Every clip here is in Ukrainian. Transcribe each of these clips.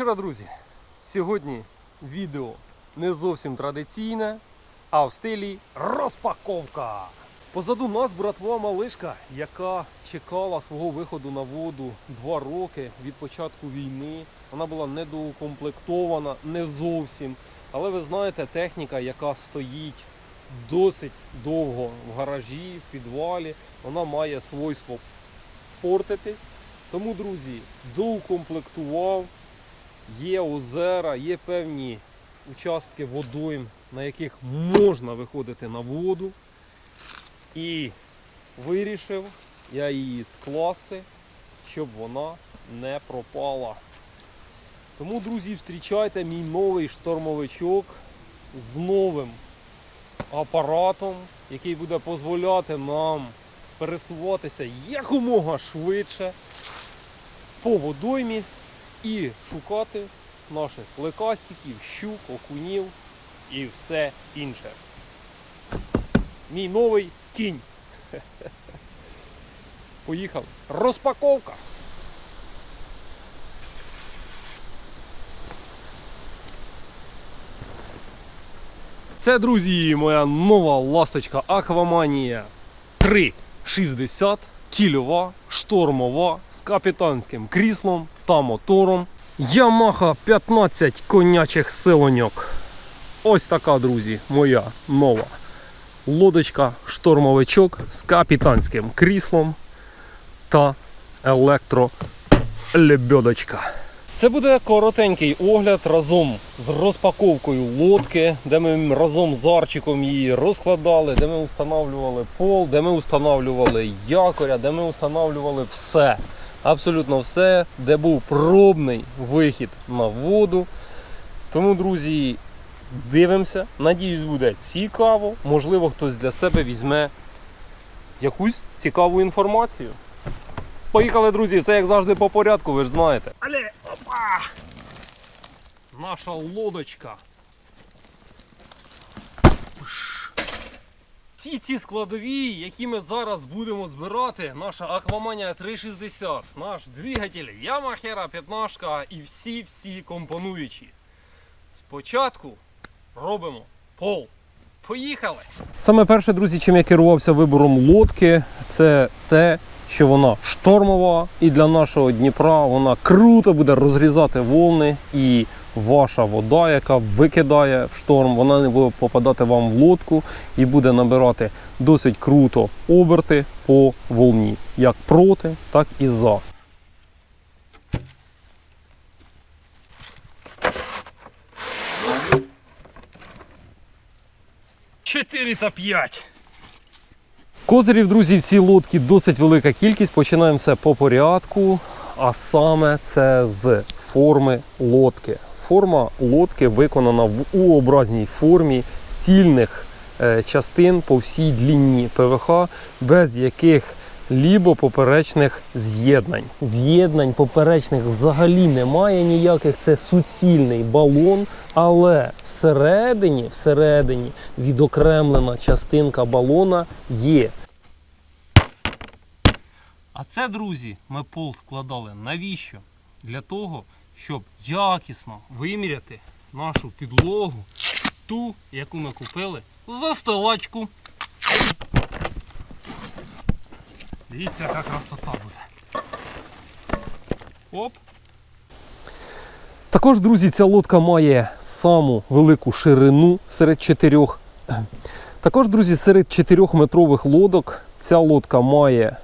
Вечора, друзі! Сьогодні відео не зовсім традиційне, а в стилі розпаковка. Позаду нас братва малишка, яка чекала свого виходу на воду два роки від початку війни. Вона була недоукомплектована, не зовсім. Але ви знаєте, техніка, яка стоїть досить довго в гаражі, в підвалі, вона має свойство портитись. Тому, друзі, доукомплектував. Є озера, є певні участки водойм, на яких можна виходити на воду. І вирішив я її скласти, щоб вона не пропала. Тому, друзі, зустрічайте мій новий штормовичок з новим апаратом, який буде дозволяти нам пересуватися якомога швидше по водоймі і шукати наших лекастиків, щук, окунів і все інше. Мій новий кінь. Поїхав. Розпаковка. Це, друзі, моя нова ласточка Акваманія 360 кільова, штормова з капітанським кріслом та мотором. Yamaha 15 конячих силоньок. Ось така, друзі, моя нова лодочка, штормовичок з капітанським кріслом та електролебедочка. Це буде коротенький огляд разом з розпаковкою лодки, де ми разом з Арчиком її розкладали, де ми встановлювали пол, де ми встановлювали якоря, де ми встановлювали все. Абсолютно все, де був пробний вихід на воду. Тому, друзі, дивимося. Надіюсь, буде цікаво. Можливо, хтось для себе візьме якусь цікаву інформацію. Поїхали, друзі, все як завжди по порядку, ви ж знаєте. Але опа! Наша лодочка. Всі ці складові, які ми зараз будемо збирати, наша Акваманія 360, наш двигатель Yamaha 15 і всі-всі компонуючі. Спочатку робимо пол. Поїхали! Саме перше, друзі, чим я керувався вибором лодки, це те, що вона штормова, і для нашого Дніпра вона круто буде розрізати волни, і ваша вода, яка викидає в шторм, вона не буде попадати вам в лодку і буде набирати досить круто оберти по волні, як проти, так і за. 4 та 5. Козирів, друзі, в цій лодці досить велика кількість. Починаємо все по порядку. А саме це з форми лодки. Форма лодки виконана в U-образній формі стільних е, частин по всій длінні ПВХ, без яких лібо поперечних з'єднань. З'єднань поперечних взагалі немає ніяких. Це суцільний балон, але всередині, всередині відокремлена частинка балона є. А це, друзі, ми пол складали. Навіщо? Для того, щоб якісно виміряти нашу підлогу, ту, яку ми купили за столачку. Дивіться, яка красота буде. Оп. Також, друзі, ця лодка має саму велику ширину серед чотирьох. Також, друзі, серед 4-метрових лодок ця лодка має.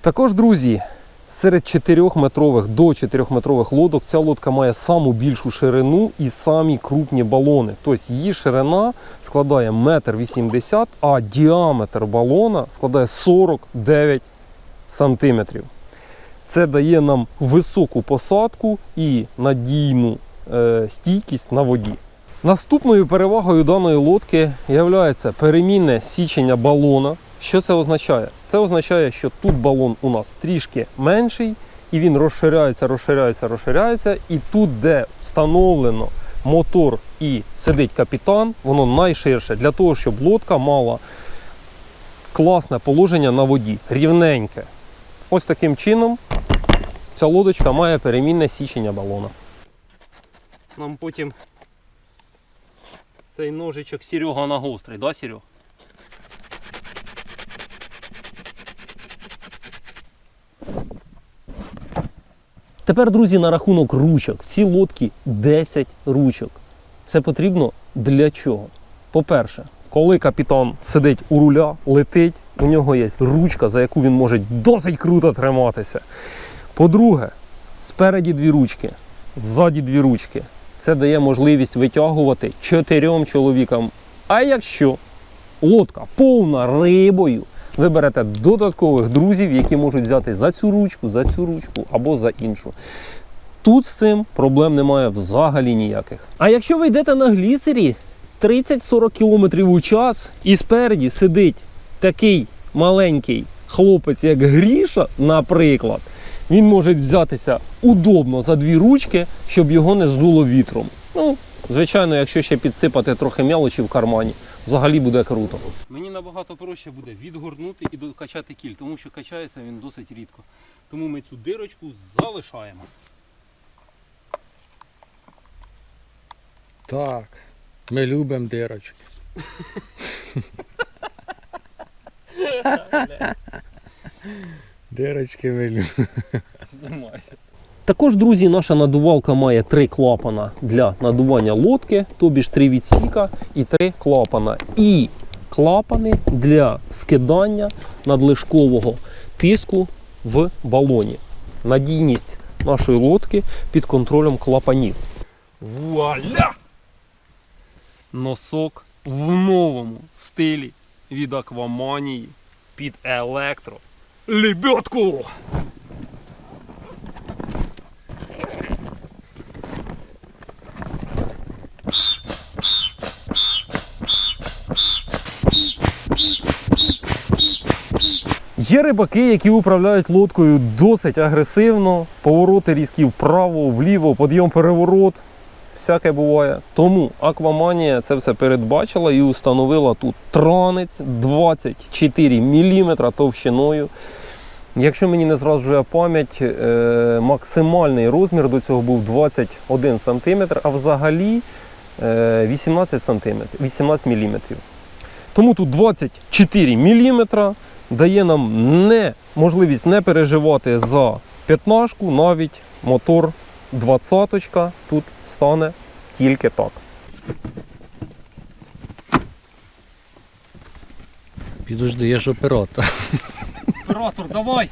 Також, друзі, серед 4-метрових до 4-метрових лодок ця лодка має саму більшу ширину і самі крупні балони. Тобто її ширина складає 1,80 м, а діаметр балона складає 49 сантиметрів. Це дає нам високу посадку і надійну е, стійкість на воді. Наступною перевагою даної лодки є перемінне січення балона. Що це означає? Це означає, що тут балон у нас трішки менший, і він розширяється, розширяється, розширяється. І тут, де встановлено мотор і сидить капітан, воно найширше для того, щоб лодка мала класне положення на воді, рівненьке. Ось таким чином ця лодочка має перемінне січення балона. Нам потім цей ножичок Серега нагострий, да, Серег? Тепер, друзі, на рахунок ручок. В цій лодці 10 ручок. Це потрібно для чого? По-перше, коли капітан сидить у руля, летить, у нього є ручка, за яку він може досить круто триматися. По-друге, спереді дві ручки, ззаді дві ручки. Це дає можливість витягувати чотирьом чоловікам. А якщо лодка повна рибою, ви берете додаткових друзів, які можуть взяти за цю ручку, за цю ручку або за іншу. Тут з цим проблем немає взагалі ніяких. А якщо ви йдете на глісері 30-40 км у час і спереді сидить такий маленький хлопець, як Гріша, наприклад, він може взятися удобно за дві ручки, щоб його не здуло вітром. Ну, звичайно, якщо ще підсипати трохи м'ялочі в кармані, взагалі буде круто. Мені набагато проще буде відгорнути і докачати кіль, тому що качається він досить рідко. Тому ми цю дирочку залишаємо. Так. Ми любимо дирочки. Дирочки ми любимо. Також, друзі, наша надувалка має три клапана для надування лодки, тобі ж три відсіка і три клапана. І клапани для скидання надлишкового тиску в балоні. Надійність нашої лодки під контролем клапанів. Вуаля! Носок в новому стилі від акваманії під електро. Лебедку! Є рибаки, які управляють лодкою досить агресивно, повороти різкі вправо, вліво, підйом переворот. Всяке буває. Тому Акваманія це все передбачила і установила тут транець 24 мм товщиною. Якщо мені не зраджує пам'ять, е, максимальний розмір до цього був 21 см, а взагалі е, 18 см, 18 мм. Тому тут 24 мм дає нам не, можливість не переживати за п'ятнашку, навіть мотор 20 тут стане тільки так. Підожди, я ж оператор. Оператор, давай!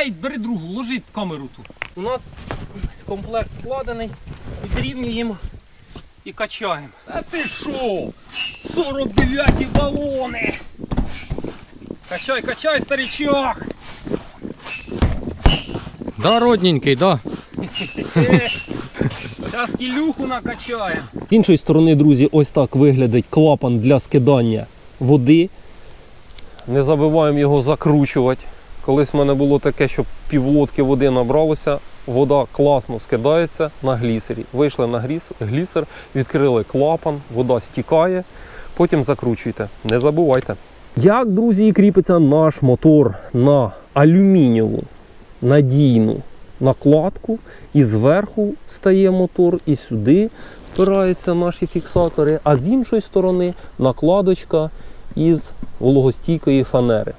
Ей, бери другу, ложи камеру тут. У нас комплект складений, підрівнюємо і качаємо. А ти що? 49 балони! Качай, качай, старичок! Да, родненький, да. Зараз кілюху накачаємо. З іншої сторони, друзі, ось так виглядить клапан для скидання води. Не забуваємо його закручувати. Колись в мене було таке, що півлодки води набралося, вода класно скидається на глісері. Вийшли на глісер, відкрили клапан, вода стікає, потім закручуйте. Не забувайте. Як, друзі, кріпиться наш мотор на алюмінієву надійну накладку, і зверху стає мотор, і сюди впираються наші фіксатори, а з іншої сторони накладочка із вологостійкої фанери.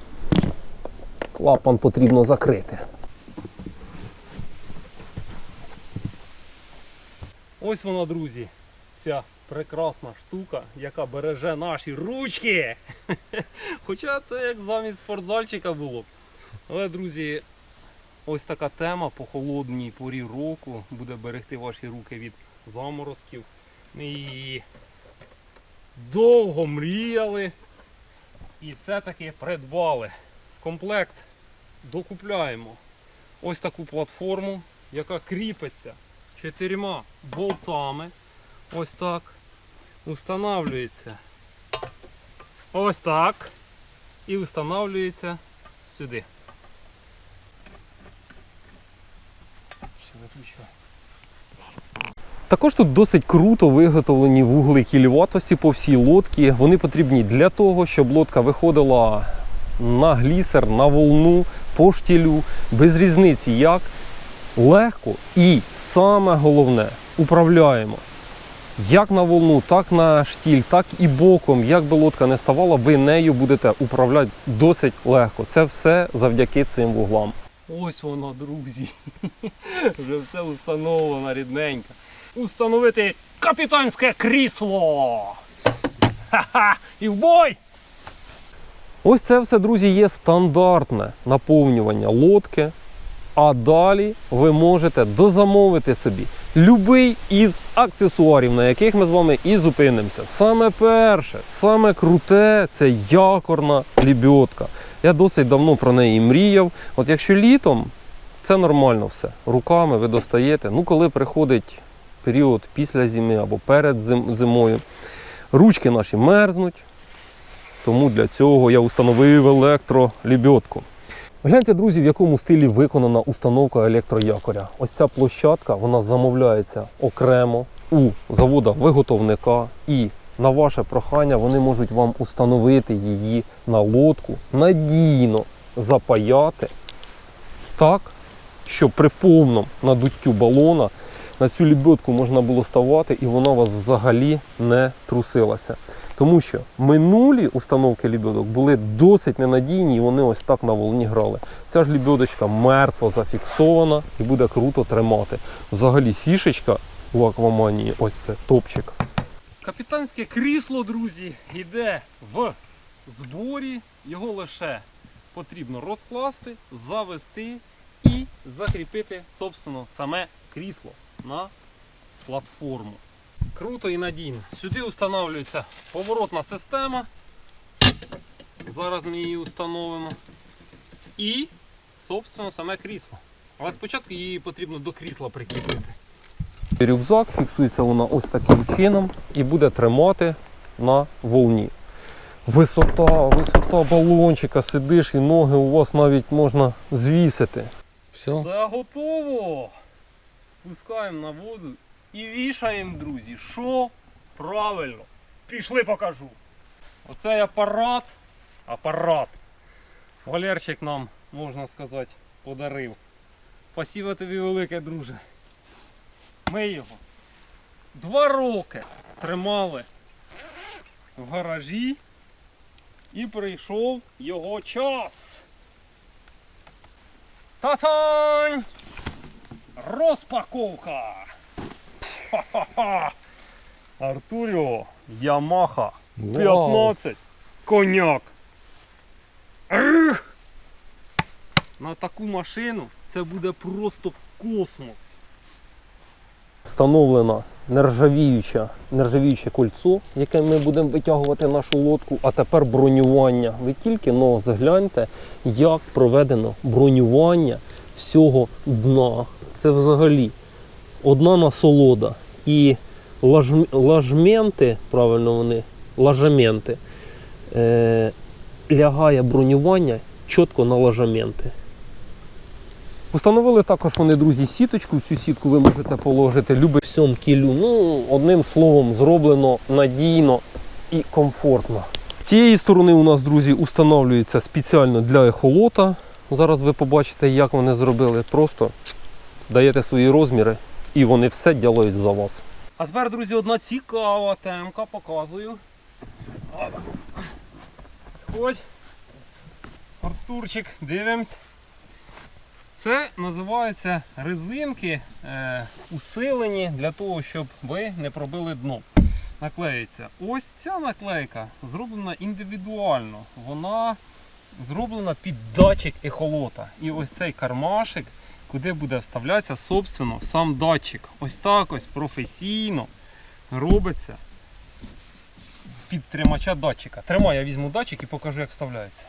Клапан потрібно закрити. Ось вона, друзі, ця прекрасна штука, яка береже наші ручки. Хоча це як замість спортзальчика було. Але, друзі, ось така тема по холодній порі року буде берегти ваші руки від заморозків. Її довго мріяли і все-таки придбали. В комплект докупляємо ось таку платформу, яка кріпиться чотирма болтами. Ось так. Устанавлюється ось так. І встановлюється сюди. Також тут досить круто виготовлені вугли кіліватості по всій лодці. Вони потрібні для того, щоб лодка виходила на глісер, на волну, по штілю, без різниці як легко і саме головне управляємо. Як на волну, так на штіль, так і боком, як би лодка не ставала, ви нею будете управляти досить легко. Це все завдяки цим вуглам. Ось воно, друзі. Вже все установлено рідненько. Установити капітанське крісло. Ха-ха! І в бой! Ось це все, друзі, є стандартне наповнювання лодки. А далі ви можете дозамовити собі любий із аксесуарів, на яких ми з вами і зупинимося. Саме перше, саме круте це якорна лібьотка. Я досить давно про неї мріяв. От якщо літом, це нормально все. Руками ви достаєте. Ну, коли приходить період після зими або перед зим- зимою, ручки наші мерзнуть. Тому для цього я установив електролібьотку. Гляньте, друзі, в якому стилі виконана установка електроякоря. Ось ця площадка вона замовляється окремо у завода виготовника і на ваше прохання вони можуть вам установити її на лодку, надійно запаяти так, щоб при повному надуттю балона на цю лебедку можна було ставати і вона вас взагалі не трусилася. Тому що минулі установки лебедок були досить ненадійні і вони ось так на волні грали. Ця ж лебедочка мертво зафіксована і буде круто тримати. Взагалі фішечка у акваманії ось це топчик. Капітанське крісло, друзі, йде в зборі. Його лише потрібно розкласти, завести і закріпити, собственно, саме крісло на платформу. Круто і надійно. Сюди встановлюється поворотна система. Зараз ми її встановимо. І, собственно, саме крісло. Але спочатку її потрібно до крісла прикріпити. Рюкзак фіксується вона ось таким чином і буде тримати на волні. Висота, висота балончика, сидиш і ноги у вас навіть можна звісити. Все. Все готово. Спускаємо на воду і вішаємо, друзі. Що? Правильно. Пішли покажу. Оцей апарат. Апарат. Валерчик нам, можна сказати, подарив. Спасибо тобі велике, друже. Ми його два роки тримали в гаражі і прийшов його час. Та-тань! Розпаковка! Ха-ха-ха! Артуріо, Ямаха, Вау. 15, коняк. Ех! На таку машину це буде просто космос. Встановлено нержавіюче, нержавіюче кольцо, яке ми будемо витягувати нашу лодку, а тепер бронювання. Ви тільки но згляньте, як проведено бронювання всього дна. Це взагалі одна насолода. І лажм- лажменти, правильно вони, лажаменти, е, лягає бронювання чітко на лажаменти. Установили також вони, друзі, сіточку. Цю сітку ви можете положити любий всьом кілю. Ну, одним словом, зроблено надійно і комфортно. Цієї сторони у нас, друзі, установлюється спеціально для ехолота. Зараз ви побачите, як вони зробили. Просто даєте свої розміри і вони все ділають за вас. А тепер, друзі, одна цікава темка, показую. Ходь. Артурчик, дивимось. Це називаються резинки е, усилені для того, щоб ви не пробили дно. Наклеюється. Ось ця наклейка зроблена індивідуально. Вона зроблена під датчик ехолота. І ось цей кармашик, куди буде вставлятися, собственно, сам датчик. Ось так ось професійно робиться під тримача датчика. Тримай, я візьму датчик і покажу, як вставляється.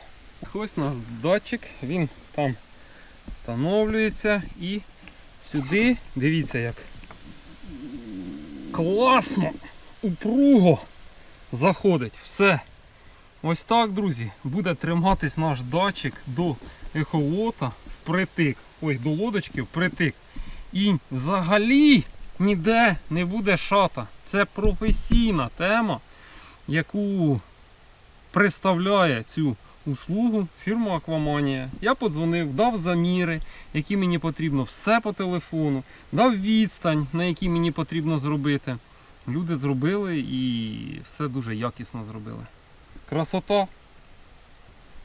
Ось у нас датчик, він там встановлюється і сюди, дивіться як класно, упруго заходить. Все. Ось так, друзі, буде триматись наш датчик до ехолота впритик. Ой, до лодочки впритик. І взагалі ніде не буде шата. Це професійна тема, яку представляє цю услугу фірму Акваманія. Я подзвонив, дав заміри, які мені потрібно, все по телефону, дав відстань, на якій мені потрібно зробити. Люди зробили і все дуже якісно зробили. Красота!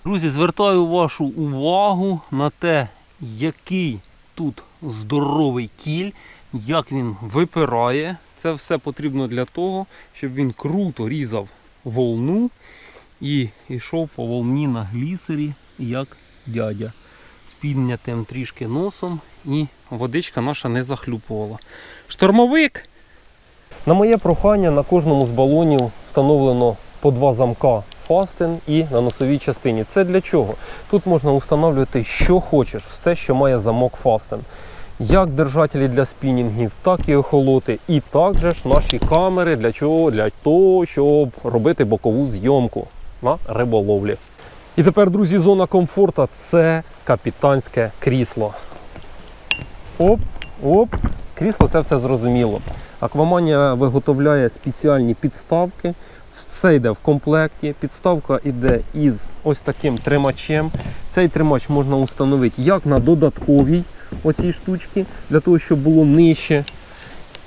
Друзі, звертаю вашу увагу на те, який тут здоровий кіль, як він випирає. Це все потрібно для того, щоб він круто різав волну і йшов по волні на глісері, як дядя. З піднятим трішки носом і водичка наша не захлюпувала. Штормовик! На моє прохання на кожному з балонів встановлено по два замка фастен і на носовій частині. Це для чого? Тут можна встановлювати що хочеш, все, що має замок фастен. Як держателі для спінінгів, так і охолоти. І також наші камери для чого? Для того, щоб робити бокову зйомку на риболовлі. І тепер, друзі, зона комфорту це капітанське крісло. Оп, оп, крісло це все зрозуміло. Акваманія виготовляє спеціальні підставки. Все йде в комплекті. Підставка йде із ось таким тримачем. Цей тримач можна установити як на додатковій оцій штучці, для того, щоб було нижче,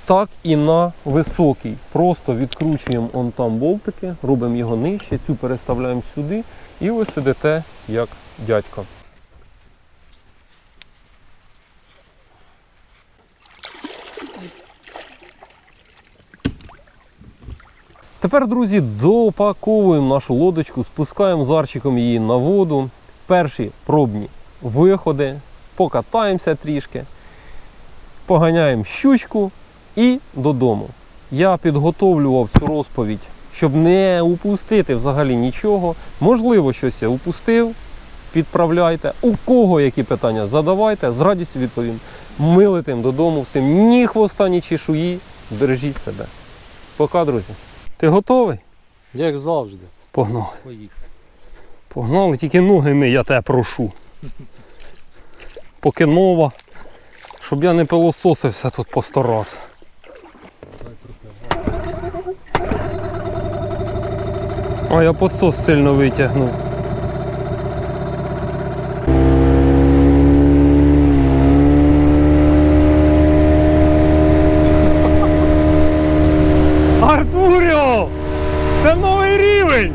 так і на високий. Просто відкручуємо он там болтики, робимо його нижче, цю переставляємо сюди, і ви сидите як дядько. Тепер, друзі, допаковуємо нашу лодочку, спускаємо зарчиком її на воду. Перші пробні виходи, покатаємося трішки, поганяємо щучку і додому. Я підготовлював цю розповідь, щоб не упустити взагалі нічого. Можливо, щось я упустив. Підправляйте. У кого які питання задавайте, з радістю відповім. Ми летимо додому всім. Ні хвоста, ні чешуї. Бережіть себе. Пока, друзі. Ти готовий? Як завжди. Погнали. Поїхали. Погнали, тільки ноги ми, я тебе прошу. Поки нова, щоб я не пилососився тут по сто раз. А я подсос сильно витягнув. Артуріо! Це новий рівень!